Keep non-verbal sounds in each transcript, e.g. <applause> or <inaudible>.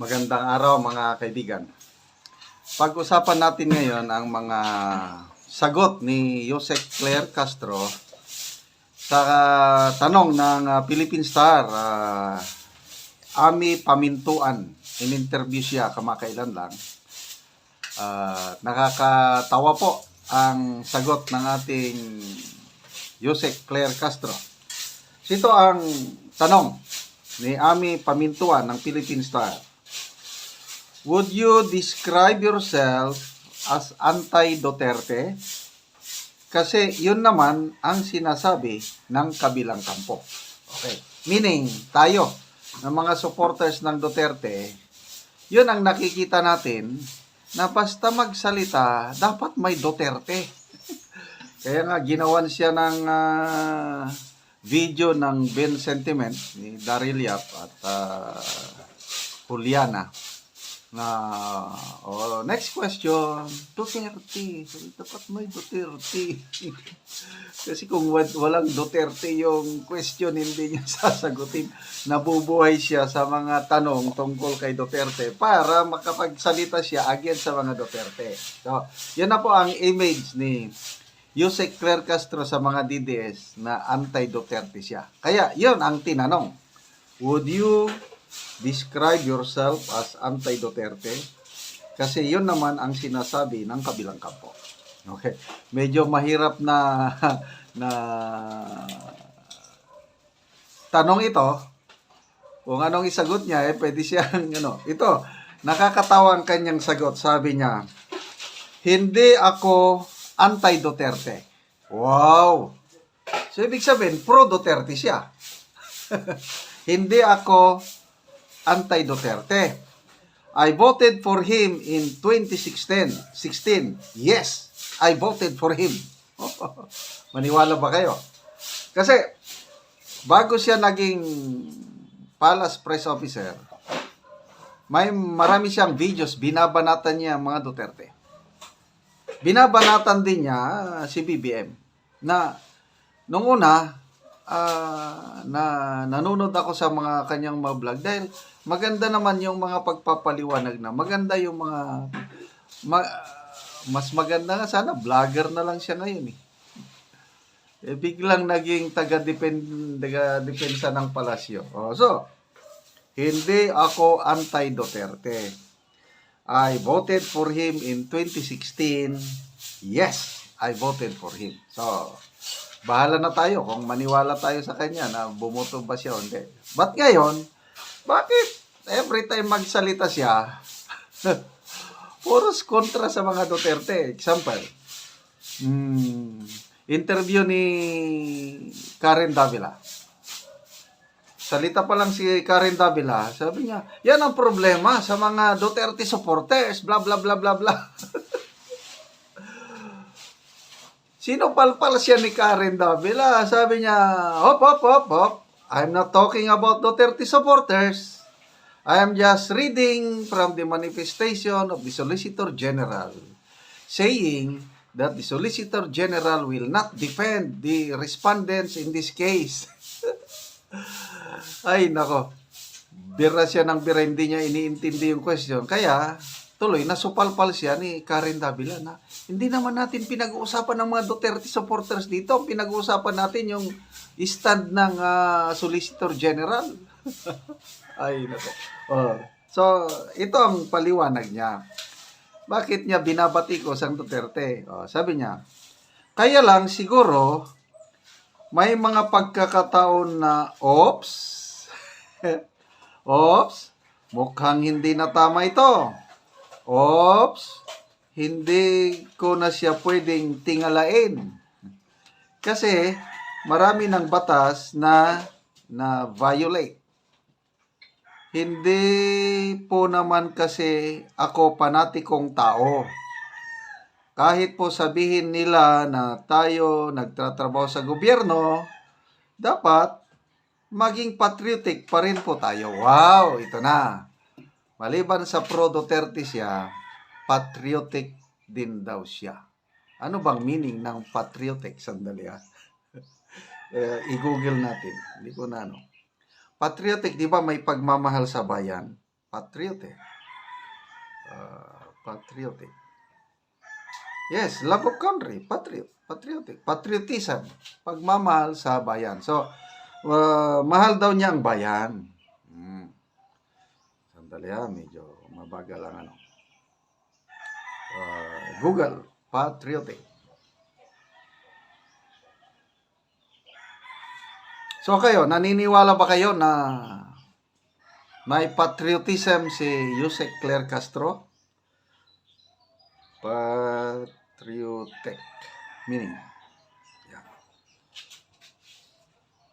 Magandang araw mga kaibigan. Pag-usapan natin ngayon ang mga sagot ni Jose Claire Castro sa tanong ng ah, Philippine Star. ah, Ami Pamintuan. In-interview siya kamakailan lang. Ah, nakakatawa po ang sagot ng ating Jose Claire Castro. Ito ang tanong ni Ami Pamintuan ng Philippine Star. Would you describe yourself as anti-Duterte? Kasi yun naman ang sinasabi ng kabilang kampo. Okay. Meaning, tayo, ng mga supporters ng Duterte, yun ang nakikita natin na basta magsalita, dapat may Duterte. <laughs> Kaya nga, ginawan siya ng ah, video ng Ben Sentiment ni Daryl Yap at ah, Juliana na oh, next question. Duterte. Dapat may Duterte. <laughs> Kasi kung wa- walang Duterte yung question hindi niya <laughs> sasagutin. Nabubuhay siya sa mga tanong tungkol kay Duterte para makapagsalita siya against sa mga Duterte. So yun na po ang image ni Yusek Claire Castro sa mga DDS na anti-Duterte siya. Kaya yun ang tinanong. Would you describe yourself as anti-Duterte kasi yun naman ang sinasabi ng kabilang kampo. Okay. Medyo mahirap na <laughs> na tanong ito. Kung anong isagot niya, eh, pwede siyang, <laughs> ano, ito, nakakatawa ang kanyang sagot. Sabi niya, hindi ako anti-Duterte. Wow! So, ibig sabihin, pro-Duterte siya. <laughs> hindi ako anti-Duterte. I voted for him in 2016. 16. Yes, I voted for him. <laughs> Maniwala ba kayo? Kasi bago siya naging palace press officer, may marami siyang videos binabanatan niya mga Duterte. Binabanatan din niya ah, si BBM na nung una ah, na nanonood ako sa mga kanyang mga vlog dahil maganda naman yung mga pagpapaliwanag na maganda yung mga ma- mas maganda nga sana vlogger na lang siya ngayon eh. Eh, biglang naging taga-depensa ng palasyo. Oh, so, hindi ako anti-Duterte. I voted for him in 2016. Yes, I voted for him. So, bahala na tayo kung maniwala tayo sa kanya na bumoto ba siya o hindi. But ngayon, bakit every time magsalita siya, <laughs> puros kontra sa mga Duterte? Example, hmm, interview ni Karen Davila. Salita pa lang si Karen Davila, sabi niya, yan ang problema sa mga Duterte supporters, bla bla bla bla bla. <laughs> Sino palpal siya ni Karen Davila? Sabi niya, hop, hop, hop, hop. I'm not talking about Duterte supporters. I am just reading from the manifestation of the Solicitor General saying that the Solicitor General will not defend the respondents in this case. <laughs> Ay, nako. Bira siya ng bira, hindi niya iniintindi yung question. Kaya, tuloy, nasupalpal siya ni Karen Davila na hindi naman natin pinag-uusapan ng mga Duterte supporters dito. Pinag-uusapan natin yung stand ng ah, Solicitor General. <laughs> Ay, nako. Oh. So, ito ang paliwanag niya. Bakit niya binabati ko sang Duterte? Oh, sabi niya, kaya lang siguro may mga pagkakataon na ops, <laughs> ops, mukhang hindi na tama ito. Ops, hindi ko na siya pwedeng tingalain. Kasi marami ng batas na na violate. Hindi po naman kasi ako panatikong tao. Kahit po sabihin nila na tayo nagtatrabaho sa gobyerno, dapat maging patriotic pa rin po tayo. Wow, ito na. Maliban sa pro Duterte siya, patriotic din daw siya. Ano bang meaning ng patriotic? Sandali ah. <laughs> Eh, i-google natin. Hindi ko na ano. Patriotic, di ba may pagmamahal sa bayan? patriotic. Uh, patriotic. Yes, love of country, patriot, patriotic, patriotism, pagmamahal sa bayan. So, uh, mahal daw niya ang bayan. Sandali ha, medyo mabagal ang ano. Uh, Google, patriotic. So kayo, naniniwala ba kayo na may patriotism si Yusek Claire Castro? Patriotic. Meaning. Yeah.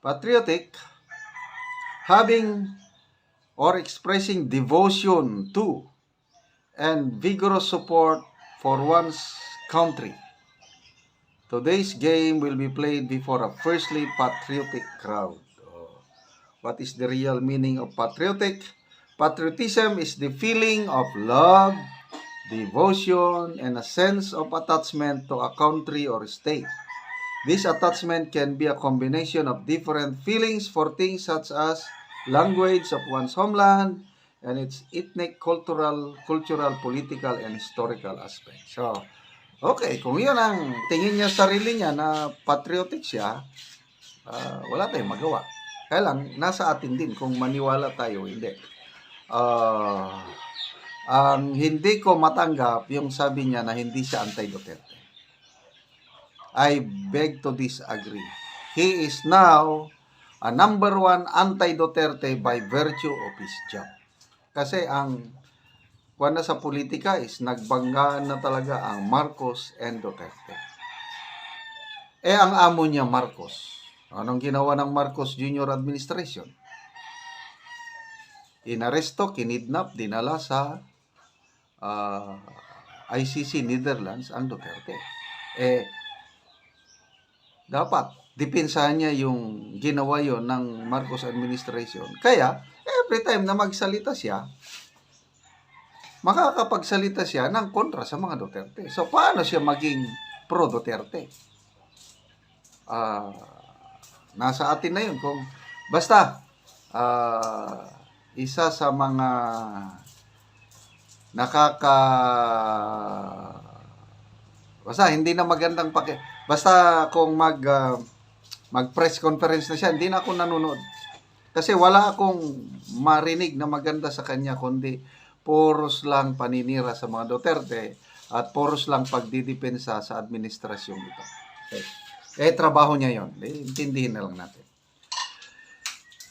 Patriotic, having or expressing devotion to and vigorous support for one's country. Today's game will be played before a firstly patriotic crowd. Oh. What is the real meaning of patriotic? Patriotism is the feeling of love, devotion, and a sense of attachment to a country or state. This attachment can be a combination of different feelings for things such as language of one's homeland and its ethnic, cultural, cultural, political, and historical aspects. So, okay, kung yun ang tingin niya sa sarili niya na patriotic siya, ah, wala tayong magawa. Kaya lang, nasa atin din kung maniwala tayo hindi. Ah, ang hindi ko matanggap yung sabi niya na hindi siya anti-Duterte. I beg to disagree. He is now a number one anti-Duterte by virtue of his job. Kasi ang kuwan na sa politika is nagbanggaan na talaga ang Marcos and Duterte. Eh, ang amo niya Marcos. Anong ginawa ng Marcos Junior Administration? Inaresto, kinidnap, dinala sa ah, ICC Netherlands ang Duterte. Eh, dapat depensahan niya yung ginawa yon ng Marcos administration. Kaya, every time na magsalita siya, makakapagsalita siya ng kontra sa mga Duterte. So, paano siya maging pro-Duterte? Ah, nasa atin na yun. Kung, basta, ah, isa sa mga nakaka basta hindi na magandang paki basta kung mag ah, mag press conference na siya hindi na ako nanonood kasi wala akong marinig na maganda sa kanya kundi puros lang paninira sa mga Duterte at puros lang pagdidepensa sa administrasyon ito. Okay. Eh, trabaho niya yon. Eh, intindihin na lang natin.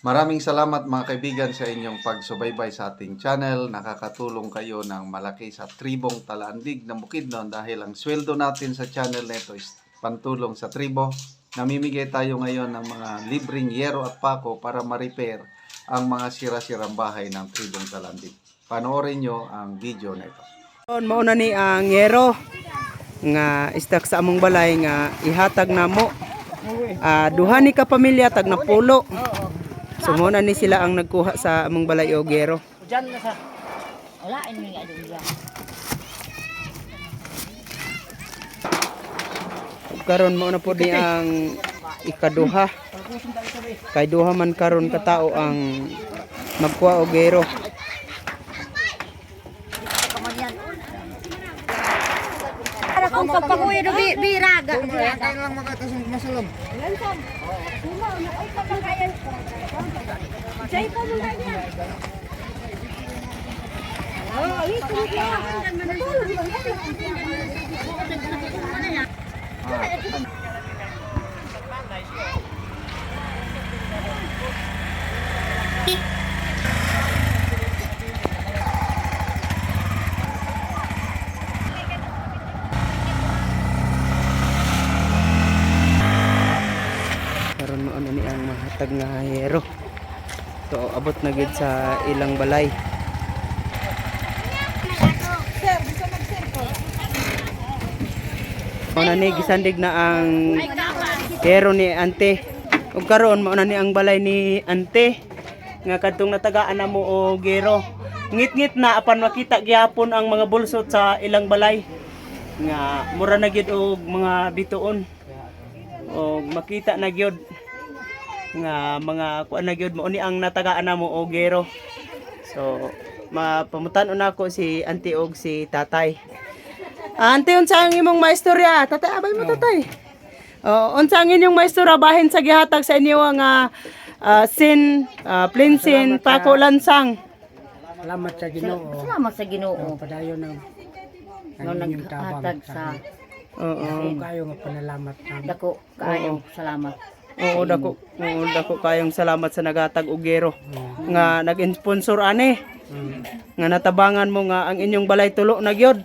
Maraming salamat mga kaibigan sa inyong pagsubaybay sa ating channel. Nakakatulong kayo ng malaki sa tribong Talaandig ng Bukidnon dahil ang sweldo natin sa channel na ito is pantulong sa tribo. Namimigay tayo ngayon ng mga libreng yero at pako para ma-repair ang mga sira-sirang bahay ng tribong Talandig. Panoorin nyo ang video na ito. Karon mao na ni ang yero nga istak sa among balay nga ihatag namo. Ah duha ni ka pamilya tag na pulo. So mao na ni sila ang nagkuha sa among balay og yero. Diyan na sa... Wala, ini nga Karon mao na po ni ang ikaduha. Kay duha man karon ka tao ang magkuha og yero. Para kung papakuya do bi biraga. Karon mao na ni ang mahatag nga yero. So abot na gid sa ilang balay. Mao na ni gisandig na ang yero ni ante. Ug karon mao na ni ang balay ni ante nga kadtong natagaan na mo og yero. Ngit-ngit na apan makita gyapon ang mga bulsot sa ilang balay nga mura na gyud og mga bituon o makita na gyud nga mga kuan na gyud mo ni ang natagaan na mo og gero so mapamutan na ako si auntie og si tatay. Ah, auntie unsa ang imong maistorya? Tatay abay mo tatay. Oh, unsa ang inyong maistorya bahin sa gihatag sa inyo nga ah, sin, uh, plinsin, pako lansang. Salamat sa Ginoo. Salamat sa Ginoo. Padayon ng No naghatag sa Oo. Kayo nga panalamat namin. dako kaayo. Salamat. Oo, dako, oo, dako kayong salamat sa nagatag ugero nga nag-sponsor ani. Nga natabangan mo nga ang inyong balay tulo na gyud.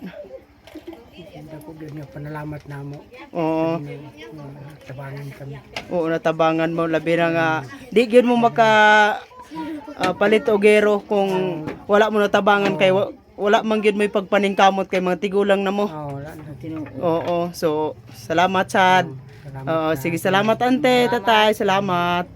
Gyud nga panalamat namo. Oo. Nga Tabangan kami. Oo, natabangan mo labi na nga di gyud mo maka ah, palit ugero kung wala mo natabangan kay wa- wala man gyud may pagpaningkamot kay mga tigulang na mo. Oh, wala na. Oo, so salamat sad. Salamat. Oo, sige salamat ante, tatay, salamat.